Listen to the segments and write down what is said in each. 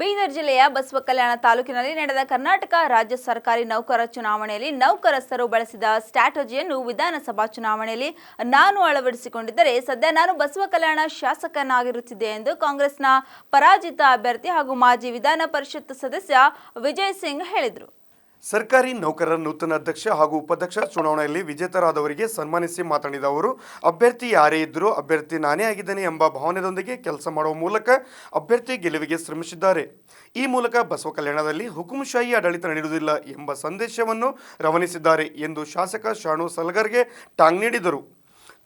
ಬೀದರ್ ಜಿಲ್ಲೆಯ ಬಸವ ಕಲ್ಯಾಣ ತಾಲೂಕಿನಲ್ಲಿ ನಡೆದ ಕರ್ನಾಟಕ ರಾಜ್ಯ ಸರ್ಕಾರಿ ನೌಕರ ಚುನಾವಣೆಯಲ್ಲಿ ನೌಕರಸ್ಥರು ಬಳಸಿದ ಸ್ಟ್ರಾಟಜಿಯನ್ನು ವಿಧಾನಸಭಾ ಚುನಾವಣೆಯಲ್ಲಿ ನಾನು ಅಳವಡಿಸಿಕೊಂಡಿದ್ದರೆ ಸದ್ಯ ನಾನು ಬಸವ ಕಲ್ಯಾಣ ಶಾಸಕನಾಗಿರುತ್ತಿದ್ದೆ ಎಂದು ಕಾಂಗ್ರೆಸ್ನ ಪರಾಜಿತ ಅಭ್ಯರ್ಥಿ ಹಾಗೂ ಮಾಜಿ ವಿಧಾನ ಪರಿಷತ್ ಸದಸ್ಯ ವಿಜಯ್ ಸಿಂಗ್ ಹೇಳಿದರು. ಸರ್ಕಾರಿ ನೌಕರರ ನೂತನ ಅಧ್ಯಕ್ಷ ಹಾಗೂ ಉಪಾಧ್ಯಕ್ಷ ಚುನಾವಣೆಯಲ್ಲಿ ವಿಜೇತರಾದವರಿಗೆ ಸನ್ಮಾನಿಸಿ ಮಾತನಾಡಿದ ಅವರು, ಅಭ್ಯರ್ಥಿ ಯಾರೇ ಇದ್ದರೂ ಅಭ್ಯರ್ಥಿ ನಾನೇ ಆಗಿದ್ದೇನೆ ಎಂಬ ಭಾವನೆಯೊಂದಿಗೆ ಕೆಲಸ ಮಾಡುವ ಮೂಲಕ ಅಭ್ಯರ್ಥಿ ಗೆಲುವಿಗೆ ಶ್ರಮಿಸಿದ್ದಾರೆ. ಈ ಮೂಲಕ ಬಸವ ಕಲ್ಯಾಣದಲ್ಲಿ ಹುಕುಂಶಾಹಿ ಆಡಳಿತ ನೀಡುವುದಿಲ್ಲ ಎಂಬ ಸಂದೇಶವನ್ನು ರವಾನಿಸಿದ್ದಾರೆ ಎಂದು ಶಾಸಕ ಶಾಣು ಸಲಗರ್ಗೆ ಟಾಂಗ್ ನೀಡಿದರು.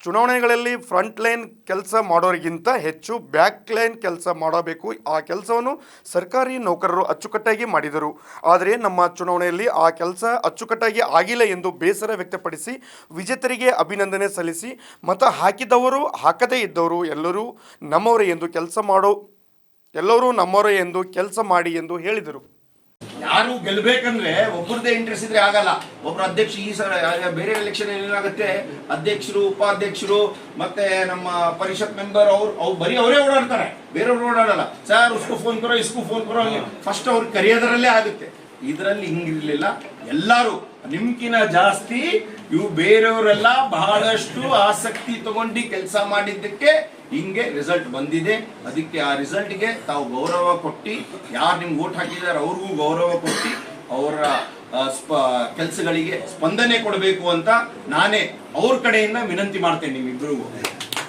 ಚುನಾವಣೆಗಳಲ್ಲಿ ಫ್ರಂಟ್ ಲೈನ್ ಕೆಲಸ ಮಾಡೋರಿಗಿಂತ ಹೆಚ್ಚು ಬ್ಯಾಕ್ ಲೈನ್ ಕೆಲಸ ಮಾಡಬೇಕು. ಆ ಕೆಲಸವನ್ನು ಸರ್ಕಾರಿ ನೌಕರರು ಅಚ್ಚುಕಟ್ಟಾಗಿ ಮಾಡಿದರು. ಆದರೆ ನಮ್ಮ ಚುನಾವಣೆಯಲ್ಲಿ ಆ ಕೆಲಸ ಅಚ್ಚುಕಟ್ಟಾಗಿ ಆಗಿಲ್ಲ ಎಂದು ಬೇಸರ ವ್ಯಕ್ತಪಡಿಸಿ ವಿಜೇತರಿಗೆ ಅಭಿನಂದನೆ ಸಲ್ಲಿಸಿ ಮತ ಹಾಕಿದವರು ಹಾಕದೇ ಇದ್ದವರು ಎಲ್ಲರೂ ನಮ್ಮವರೇ ಎಂದು ಕೆಲಸ ಮಾಡೋ ಎಲ್ಲರೂ ನಮ್ಮವರೇ ಎಂದು ಕೆಲಸ ಮಾಡಿ ಎಂದು ಹೇಳಿದರು. ಯಾರು ಗೆಲ್ಬೇಕಂದ್ರೆ ಒಬ್ಬರದೇ ಇಂಟ್ರೆಸ್ಟ್ ಇದ್ರೆ ಆಗಲ್ಲ. ಒಬ್ರು ಅಧ್ಯಕ್ಷ ಈ ಸಲ ಬೇರೆ ಎಲೆಕ್ಷನ್ ಏನಾಗುತ್ತೆ? ಅಧ್ಯಕ್ಷರು, ಉಪಾಧ್ಯಕ್ಷರು, ಮತ್ತೆ ನಮ್ಮ ಪರಿಷತ್ ಮೆಂಬರ್ ಅವ್ರು ಅವ್ರು ಬರೀ ಅವರೇ ಓಡಾಡ್ತಾರೆ. ಬೇರೆಯವ್ರು ಓಡಾಡಲ್ಲ. ಸರ್, ಉಸ್ಕು ಫೋನ್ ಕರೋ ಇಸ್ಕು ಫೋನ್ ಕರೋ ಫಸ್ಟ್ ಅವ್ರು ಕರೆಯೋದ್ರಲ್ಲೇ ಆಗುತ್ತೆ. ಇದರಲ್ಲಿ ಹಿಂಗಿರ್ಲಿಲ್ಲ. ಎಲ್ಲರೂ ನಿಮ್ಕಿನ ಜಾಸ್ತಿ ಇವು ಬೇರೆಯವರೆಲ್ಲ ಬಹಳಷ್ಟು ಆಸಕ್ತಿ ತಗೊಂಡು ಕೆಲಸ ಮಾಡಿದ್ದಕ್ಕೆ ಹಿಂಗೆ ರಿಸಲ್ಟ್ ಬಂದಿದೆ. ಅದಕ್ಕೆ ಆ ರಿಸಲ್ಟ್ಗೆ ತಾವು ಗೌರವ ಕೊಟ್ಟು ಯಾರು ನಿಮ್ಗೆ ಓಟ್ ಹಾಕಿದ್ದಾರೆ ಅವ್ರಿಗೂ ಗೌರವ ಕೊಟ್ಟು ಅವರ ಕೆಲಸಗಳಿಗೆ ಸ್ಪಂದನೆ ಕೊಡಬೇಕು ಅಂತ ನಾನೇ ಅವ್ರ ಕಡೆಯಿಂದ ವಿನಂತಿ ಮಾಡ್ತೇನೆ ನಿಮ್ಮಿಬ್ಬರಿಗೂ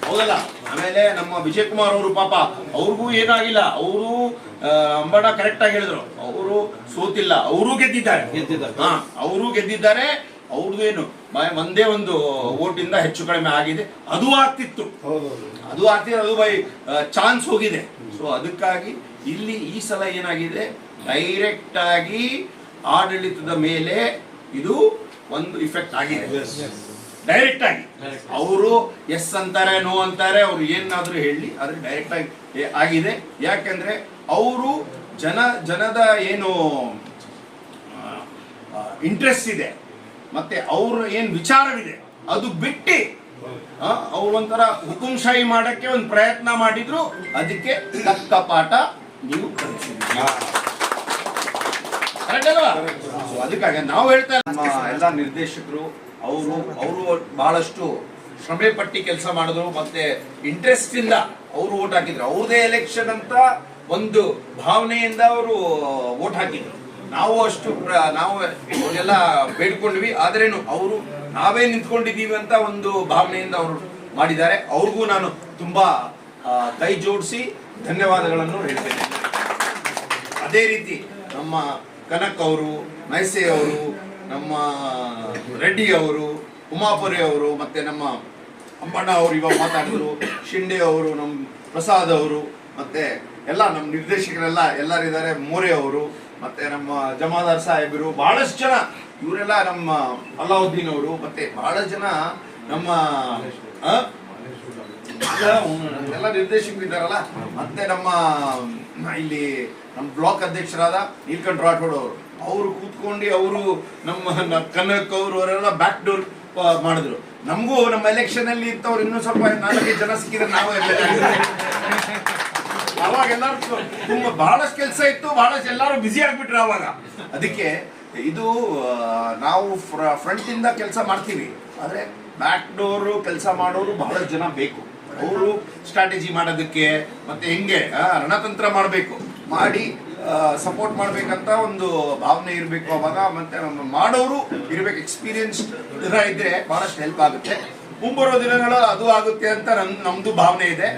ಹೌದಲ್ಲ? ಆಮೇಲೆ ನಮ್ಮ ವಿಜಯ್ ಕುಮಾರ್ ಅವರು ಪಾಪ ಅವ್ರಿಗೂ ಏನಾಗಿಲ್ಲ. ಅವರು ಅಂಬಡ ಕರೆಕ್ಟ್ ಆಗಿ ಹೇಳಿದ್ರು. ಅವರು ಸೋತಿಲ್ಲ. ಅವರು ಗೆದ್ದಿದ್ದಾರೆ. ಹಾ ಅವರು ಗೆದ್ದಿದ್ದಾರೆ. ಅವ್ರದ್ದು ಏನು ಬ- ಒಂದೇ ಒಂದು ಓಟಿಂದ ಹೆಚ್ಚು ಕಡಿಮೆ ಆಗಿದೆ. ಅದು ಆಗ್ತಿತ್ತು. ಅದು ಆಗ್ತಿ ಅದು ಬೈ ಚಾನ್ಸ್ ಹೋಗಿದೆ. ಸೊ ಅದಕ್ಕಾಗಿ ಇಲ್ಲಿ ಈ ಸಲ ಏನಾಗಿದೆ? ಡೈರೆಕ್ಟ್ ಆಗಿ ಆಡಳಿತದ ಮೇಲೆ ಇದು ಒಂದು ಇಫೆಕ್ಟ್ ಆಗಿದೆ. ಡೈರೆಕ್ಟ್ ಆಗಿ. ಅವರು ಎಸ್ ಅಂತಾರೆ ನೋ ಅಂತಾರೆ ಅವ್ರು ಏನಾದರೂ ಹೇಳಿ ಆದ್ರೆ ಡೈರೆಕ್ಟ್ ಆಗಿ ಆಗಿದೆ. ಯಾಕಂದ್ರೆ ಅವರು ಜನ ಜನದ ಏನು ಇಂಟ್ರೆಸ್ಟ್ ಇದೆ. ಮತ್ತೆ ಅವ್ರ ಏನ್ ವಿಚಾರವಿದೆ ಅದು ಬಿಟ್ಟು ಅವ್ರು ಒಂಥರ ಹುಕುಂಶಾಹಿ ಮಾಡಕ್ಕೆ ಒಂದು ಪ್ರಯತ್ನ ಮಾಡಿದ್ರು ಅದಕ್ಕೆ ತಕ್ಕ ಪಾಠ ನೀವು ಅದಕ್ಕಾಗಿ ನಾವು ಹೇಳ್ತಾ ನಮ್ಮ ಎಲ್ಲ ನಿರ್ದೇಶಕರು ಅವರು ಅವರು ಬಹಳಷ್ಟು ಶ್ರಮೆ ಪಟ್ಟಿ ಕೆಲಸ ಮಾಡಿದ್ರು ಮತ್ತೆ ಇಂಟ್ರೆಸ್ಟ್ ಇಂದ ಅವರು ಓಟ್ ಹಾಕಿದ್ರು. ಅವ್ರದೇ ಎಲೆಕ್ಷನ್ ಅಂತ ಒಂದು ಭಾವನೆಯಿಂದ ಅವರು ಓಟ್ ಹಾಕಿದ್ರು. ನಾವು ಅಷ್ಟು ನಾವು ಅವನ್ನೆಲ್ಲ ಬೇಡ್ಕೊಂಡ್ವಿ. ಆದ್ರೇನು ಅವರು, ನಾವೇ ನಿಂತ್ಕೊಂಡಿದ್ದೀವಿ ಅಂತ ಒಂದು ಭಾವನೆಯಿಂದ ಅವರು ಮಾಡಿದ್ದಾರೆ. ಅವ್ರಿಗೂ ನಾನು ತುಂಬಾ ಕೈ ಜೋಡಿಸಿ ಧನ್ಯವಾದಗಳನ್ನು ಹೇಳ್ತೇನೆ. ಅದೇ ರೀತಿ ನಮ್ಮ ಕನಕ್ ಅವರು, ಮೈಸೆ ಅವರು, ನಮ್ಮ ರೆಡ್ಡಿ ಅವರು, ಉಮಾಪುರಿ ಅವರು, ಮತ್ತೆ ನಮ್ಮ ಅಂಬಣ್ಣ ಅವರು ಇವಾಗ ಮಾತಾಡಿದ್ರು, ಶಿಂಡೆ ಅವರು, ನಮ್ಮ ಪ್ರಸಾದ್ ಅವರು, ಮತ್ತೆ ಎಲ್ಲ ನಮ್ಮ ನಿರ್ದೇಶಕರೆಲ್ಲ ಎಲ್ಲರಿದ್ದಾರೆ. ಮೋರೆ ಅವರು ಮತ್ತೆ ನಮ್ಮ ಜಮಾದಾರ್ ಸಾಹೇಬರು ಬಹಳಷ್ಟು ಜನ, ಇವರೆಲ್ಲ ನಮ್ಮ ಅಲ್ಲಾವುದ್ದೀನ್ ಅವರು, ಮತ್ತೆ ಬಹಳಷ್ಟು ಜನ ನಮ್ಮ? ಎಲ್ಲ ನಿರ್ದೇಶಕರು ಇದ್ದಾರಲ್ಲ, ಮತ್ತೆ ನಮ್ಮ, ಇಲ್ಲಿ ನಮ್ಮ ಬ್ಲಾಕ್ ಅಧ್ಯಕ್ಷರಾದ ನೀಲ್ಕಂಠ ರಾಠೋಡ್ ಅವರು ಅವರು ಕೂತ್ಕೊಂಡು ಅವರು ನಮ್ಮ ಕನಕ್ ಅವರು, ಅವರೆಲ್ಲ ಬ್ಯಾಕ್ ಡೋರ್ ಮಾಡಿದ್ರು ನಮಗೂ ನಮ್ಮ ಎಲೆಕ್ಷನ್ ಅಲ್ಲಿ ಇತ್ತವ್ರು ಇನ್ನೂ ಸ್ವಲ್ಪ ನಾಲ್ಕೈದು ಜನ ಸಿಕ್ಕಿದ್ರೆ ನಾವು ಅವಾಗ ಎಲ್ಲರೂ ತುಂಬಾ ಬಹಳಷ್ಟು ಕೆಲಸ ಇತ್ತು ಬಹಳಷ್ಟು ಎಲ್ಲರೂ ಬಿಸಿ ಆಗ್ಬಿಟ್ರು ಅವಾಗ. ಅದಕ್ಕೆ ಇದು ನಾವು ಫ್ರಂಟ್ ಇಂದ ಕೆಲಸ ಮಾಡ್ತೀವಿ. ಆದ್ರೆ ಬ್ಯಾಕ್ ಡೋರ್ ಕೆಲಸ ಮಾಡೋರು ಬಹಳಷ್ಟು ಜನ ಬೇಕು. ಅವರು ಸ್ಟ್ರಾಟಜಿ ಮಾಡೋದಕ್ಕೆ ಮತ್ತೆ ಹೆಂಗೆ ರಣತಂತ್ರ ಮಾಡಬೇಕು. ಮಾಡಿ ಸಪೋರ್ಟ್ ಮಾಡ್ಬೇಕಂತ ಒಂದು ಭಾವನೆ ಇರಬೇಕು ಅವಾಗ ಮತ್ತೆ ಮಾಡೋರು ಇರ್ಬೇಕು ಎಕ್ಸ್ಪೀರಿಯನ್ಸ್ ಇದ್ರೆ ಬಹಳಷ್ಟು ಹೆಲ್ಪ್ ಆಗುತ್ತೆ. ಮುಂಬರೋ ದಿನಗಳು ಅದು ಆಗುತ್ತೆ ಅಂತ ನಮ್ ನಮ್ದು ಭಾವನೆ ಇದೆ.